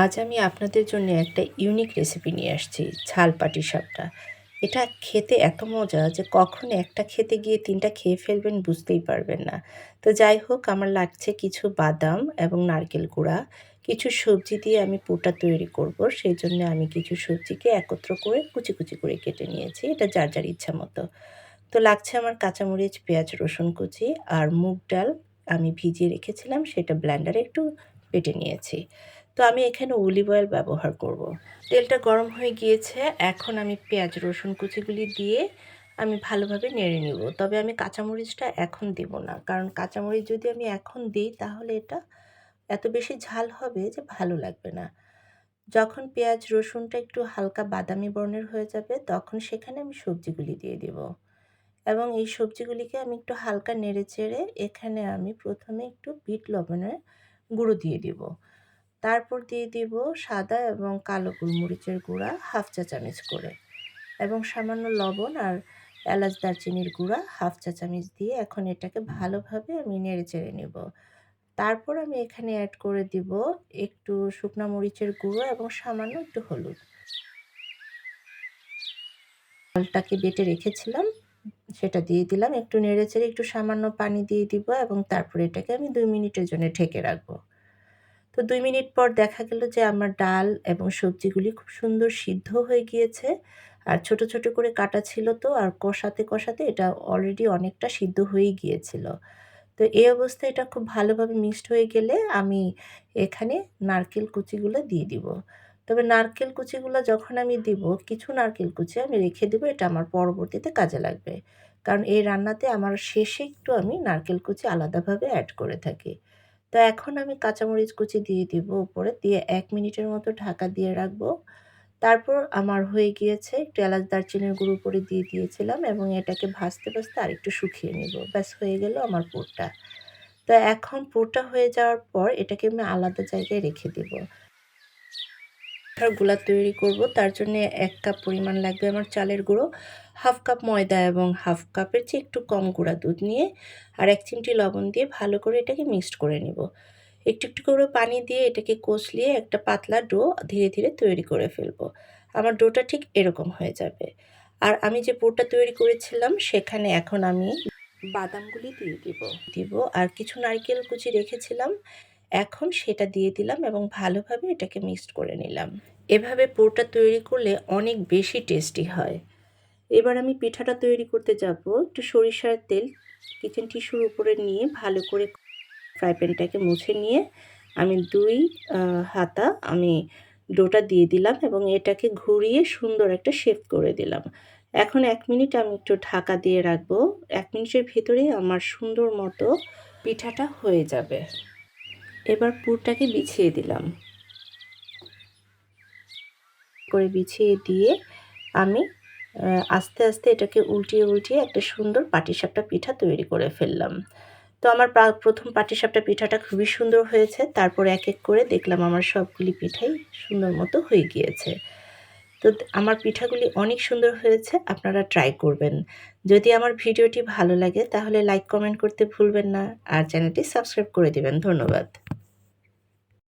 আজ আমি আপনাদের জন্য একটা ইউনিক রেসিপি নিয়ে আসছি, ঝাল পাটি সাপটা। এটা খেতে এত মজা যে কখন একটা খেতে গিয়ে তিনটা খেয়ে ফেলবেন বুঝতেই পারবেন না। তো যাই হোক, আমার লাগছে কিছু বাদাম এবং নারকেল গুঁড়া। কিছু সবজি দিয়ে আমি পুরটা তৈরি করব, সেই জন্য আমি কিছু সবজিকে একত্র করে কুচি কুচি করে কেটে নিয়েছি। এটা যার যার ইচ্ছা মতো। তো লাগছে আমার কাঁচামরিচ, পেঁয়াজ, রসুন কুচি আর মুগ ডাল আমি ভিজিয়ে রেখেছিলাম, সেটা ব্ল্যান্ডারে একটু বেটে নিয়েছি। তো আমি এখানে অলিভ অয়েল ব্যবহার করব। তেলটা গরম হয়ে গিয়েছে, এখন আমি পেঁয়াজ, রসুন কুচিগুলি দিয়ে আমি ভালোভাবে নেড়ে নিব। তবে আমি কাঁচামরিচটা এখন দেব না, কারণ কাঁচামরিচ যদি আমি এখন দিই তাহলে এটা এত বেশি ঝাল হবে যে ভালো লাগবে না। যখন পেঁয়াজ, রসুনটা একটু হালকা বাদামি বর্ণের হয়ে যাবে, তখন সেখানে আমি সবজিগুলি দিয়ে দেব। এবং এই সবজিগুলিকে আমি একটু হালকা নেড়ে চেড়ে এখানে আমি প্রথমে একটু বিট লবণের গুঁড়ো দিয়ে দিব। তারপর দিয়ে দিব সাদা এবং কালো গোলমরিচের গুঁড়া হাফ চা চামচ করে এবং সামান্য লবণ আর এলাচ দারচিনির গুঁড়া হাফ চা চামচ দিয়ে এখন এটাকে ভালোভাবে আমি নেড়ে চেড়ে নেব। তারপর আমি এখানে অ্যাড করে দিব একটু শুকনো মরিচের গুঁড়ো এবং সামান্য একটু হলুদ। জলটাকে বেটে রেখেছিলাম, সেটা দিয়ে দিলাম, একটু নেড়ে চেড়ে একটু সামান্য পানি দিয়ে দিব এবং তারপরে এটাকে আমি দুই মিনিটের জন্য ঢেকে রাখব। তো দুই মিনিট পর দেখা গেল যে আমার ডাল এবং সবজিগুলি খুব সুন্দর সিদ্ধ হয়ে গিয়েছে। আর ছোট ছোট করে কাটা ছিল তো, আর কষাতে কষাতে এটা অলরেডি অনেকটা সিদ্ধ হয়েই গিয়েছিল। তো এই অবস্থায় এটা খুব ভালোভাবে মিক্সড হয়ে গেলে আমি এখানে নারকেল কুচিগুলো দিয়ে দিব। তবে নারকেল কুচিগুলো যখন আমি দিব, কিছু নারকেল কুচি আমি রেখে দেবো, এটা আমার পরবর্তীতে কাজে লাগবে। কারণ এই রান্নাতে আমার শেষে একটু আমি নারকেল কুচি আলাদাভাবে অ্যাড করে থাকি। তো এখন আমি কাঁচামরিচ কুচি দিয়ে দিব উপরে, দিয়ে এক মিনিটের মতো ঢাকা দিয়ে রাখব। তারপর আমার হয়ে গিয়েছে একটু এলাচ দারচিনির গুঁড়ো উপরে দিয়ে দিয়েছিলাম এবং এটাকে ভাজতে ভাজতে আরেকটু শুকিয়ে নিব। ব্যাস, হয়ে গেল আমার পুরটা। তো এখন পুরটা হয়ে যাওয়ার পর এটাকে আমি আলাদা জায়গায় রেখে দেব। গুলা তৈরি করব। তার জন্য এক কাপ পরিমাণ লাগবে আমার চালের গুঁড়ো, হাফ কাপ ময়দা এবং হাফ কাপের চেয়ে একটু কম গুঁড়া দুধ নিয়ে আর এক চিমটি লবণ দিয়ে ভালো করে এটাকে মিক্সড করে নিব। একটু একটু করে পানি দিয়ে এটাকে কষলিয়ে একটা পাতলা ডো ধীরে ধীরে তৈরি করে ফেলব। আমার ডোটা ঠিক এরকম হয়ে যাবে। আর আমি যে পোরটা তৈরি করেছিলাম সেখানে এখন আমি বাদামগুলি দিয়ে দিব। দিব। আর কিছু নারকেল কুচি রেখেছিলাম। এখন সেটা দিয়ে দিলাম এবং ভালোভাবে এটাকে মিক্সড করে নিলাম। এভাবে পোরটা তৈরি করলে অনেক বেশি টেস্টি হয়। এবার আমি পিঠাটা তৈরি করতে যাব। একটু সরিষার তেল কিচেন টিস্যুর উপরে নিয়ে ভালো করে ফ্রাই প্যানটাকে মুছে নিয়ে আমি দুই হাতা আমি ডোটা দিয়ে দিলাম এবং এটাকে ঘুরিয়ে সুন্দর একটা শেপ করে দিলাম। এখন এক মিনিট আমি একটু ঢাকা দিয়ে রাখব। এক মিনিটের ভেতরেই আমার সুন্দর মতো পিঠাটা হয়ে যাবে। এবার পুরটাকে বিছিয়ে দিলাম। করে বিছিয়ে দিয়ে আমি আস্তে আস্তে এটাকে উল্টিয়ে উল্টিয়ে একটা সুন্দর পাটিসাপটা পিঠা তৈরি করে ফেললাম। তো আমার প্রথম পাটিসাপটা পিঠাটা খুবই সুন্দর হয়েছে, তারপর এক এক করে দেখলাম আমার সবগুলি পিঠাই সুন্দর মতো হয়ে গিয়েছে। তো আমার পিঠাগুলি অনেক সুন্দর হয়েছে, আপনারা ট্রাই করবেন। যদি আমার ভিডিওটি ভালো লাগে তাহলে লাইক কমেন্ট করতে ভুলবেন না, আর চ্যানেলটি সাবস্ক্রাইব করে দেবেন। ধন্যবাদ।